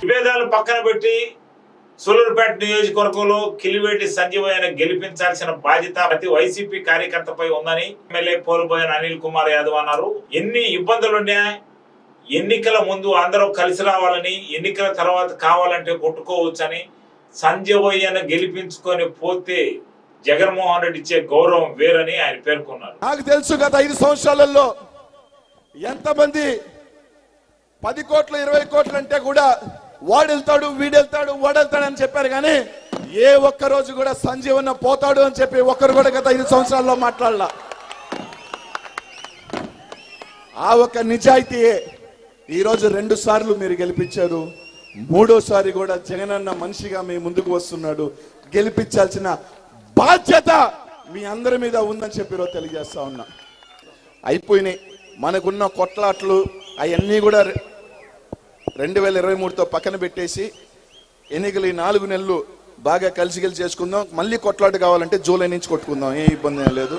విభేదాలు పక్కన పెట్టి సూలూరుపేట నియోజకవర్గంలో కిలివేటి సంజీవయ్యను గెలిపించాల్సిన బాధ్యత ప్రతి వైసీపీ కార్యకర్తపై ఉందని ఎమ్మెల్యే పోలుబోయిన అనిల్ కుమార్ యాదవ్ అన్నారు. ఎన్ని ఇబ్బందులున్నా ఎన్నికల ముందు అందరూ కలిసి రావాలని ఎన్నికల తర్వాత కావాలంటే కొట్టుకోవచ్చని సంజీవయ్యను గెలిపించుకొని పోతే జగన్మోహన్ రెడ్డి ఇచ్చే గౌరవం వేరని ఆయన పేర్కొన్నారు. నాకు తెలుసు గత ఐదు సంవత్సరాలలో ఎంతమంది పది కోట్లు ఇరవై కోట్లు అంటే కూడా వాడు వెళ్తాడు వీడెళ్తాడు వాడెళ్తాడు అని చెప్పారు కానీ ఏ ఒక్క రోజు కూడా సంజీవన్న పోతాడు అని చెప్పి ఒక్కరు కూడా గత ఐదు సంవత్సరాల్లో మాట్లాడలా. ఆ ఒక్క నిజాయితీయే. ఈరోజు రెండు సార్లు మీరు గెలిపించారు. మూడోసారి కూడా జగనన్న మనిషిగా మీ ముందుకు వస్తున్నాడు. గెలిపించాల్సిన బాధ్యత మీ అందరి మీద ఉందని చెప్పి తెలియజేస్తా ఉన్నా. అయిపోయినాయి. మనకున్న కొట్లాట్లు అవన్నీ కూడా రెండు వేల ఇరవై మూడుతో పక్కన పెట్టేసి ఎన్నికలు ఈ నాలుగు నెలలు బాగా కలిసి కలిసి చేసుకుందాం. మళ్ళీ కొట్లాట కావాలంటే జూలై నుంచి కొట్టుకుందాం. ఏ ఇబ్బంది లేదు.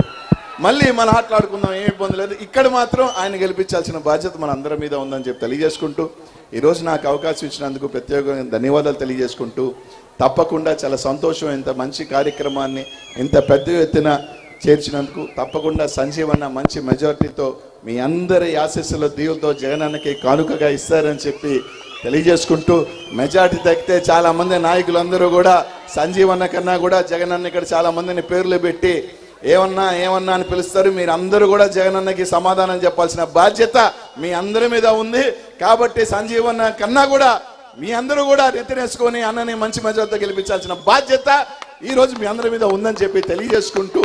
మళ్ళీ మన ఆటలాడుకుందాం. ఏం ఇబ్బంది లేదు. ఇక్కడ మాత్రం ఆయన గెలిపించాల్సిన బాధ్యత మన అందరి మీద ఉందని చెప్పి తెలియజేసుకుంటూ ఈరోజు నాకు అవకాశం ఇచ్చినందుకు ప్రత్యేకంగా ధన్యవాదాలు తెలియజేసుకుంటూ తప్పకుండా చాలా సంతోషం. ఇంత మంచి కార్యక్రమాన్ని ఇంత పెద్ద ఎత్తున చేర్చినందుకు తప్పకుండా సంజీవన్న మంచి మెజారిటీతో మీ అందరి ఆశీస్సుల దీవులతో జగనన్నకి కానుకగా ఇస్తారని చెప్పి తెలియజేసుకుంటూ మెజార్టీ తగ్గితే చాలా మంది నాయకులందరూ కూడా సంజీవన్న కన్నా కూడా జగనన్న ఇక్కడ చాలా మందిని పేర్లు పెట్టి ఏమన్నా ఏమన్నా అని పిలుస్తారు. మీరు అందరూ కూడా జగనన్నకి సమాధానం చెప్పాల్సిన బాధ్యత మీ అందరి మీద ఉంది. కాబట్టి సంజీవన్న కన్నా కూడా మీ అందరూ కూడా నెత్తినేసుకొని అన్నని మంచి మెజార్టీతో గెలిపించాల్సిన బాధ్యత ఈ రోజు మీ అందరి మీద ఉందని చెప్పి తెలియజేసుకుంటూ